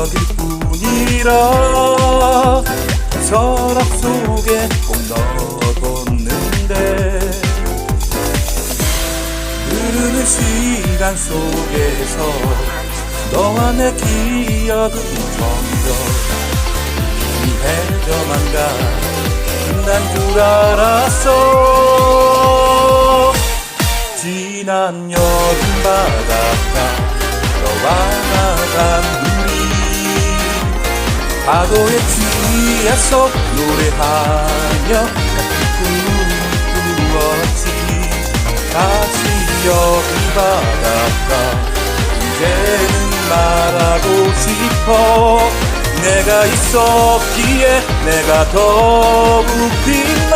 추억일 뿐이라 서랍 속에 꼭 넣어뒀는데 흐르는 시간 속에서 너와 내 기억은 점점 희미해져만 가 끝난 줄 알았어. 지난 여름 바닷가 너와 나 파도에 취해서 노래하며 같은 꿈을 꾸었지. 다시 여기 바닷가 이제는 말하고 싶어. 내가 있었기에 내가 더욱 빛나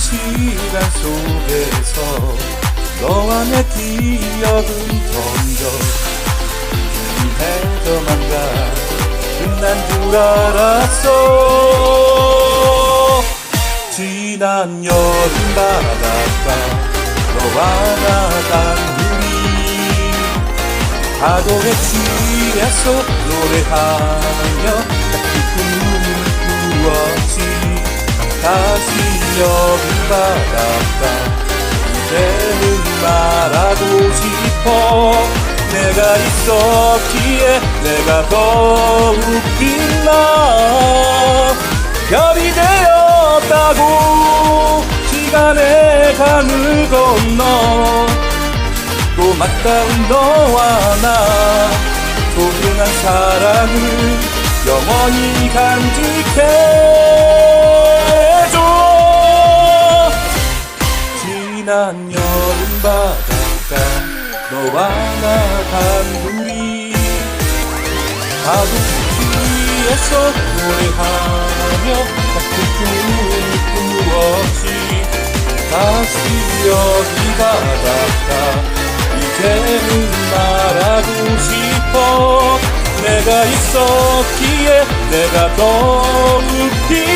시간 속에서 너와 내 기억은 점점 희미해져만 가. 끝난 줄 알았어. 지난 여름 바닷가 너와 나 단둘이 파도에 취해서 노래하며 같은 꿈을 꾸었지 다시 여기 바닷가 이제는 말하고 싶어. 내가 있었기에 내가 더욱 빛나. 별이 되었다고 시간의 강을 건너. 또 맞닿은 너와 나 소중한 사랑을 영원히 간직해 너와 나 단둘이 파도 위에서 노래하며 같은 꿈을 꾸었지. 다시 여기 바닷가 이제는 말하고 싶어. 내가 있었기에 내가 빛나 별이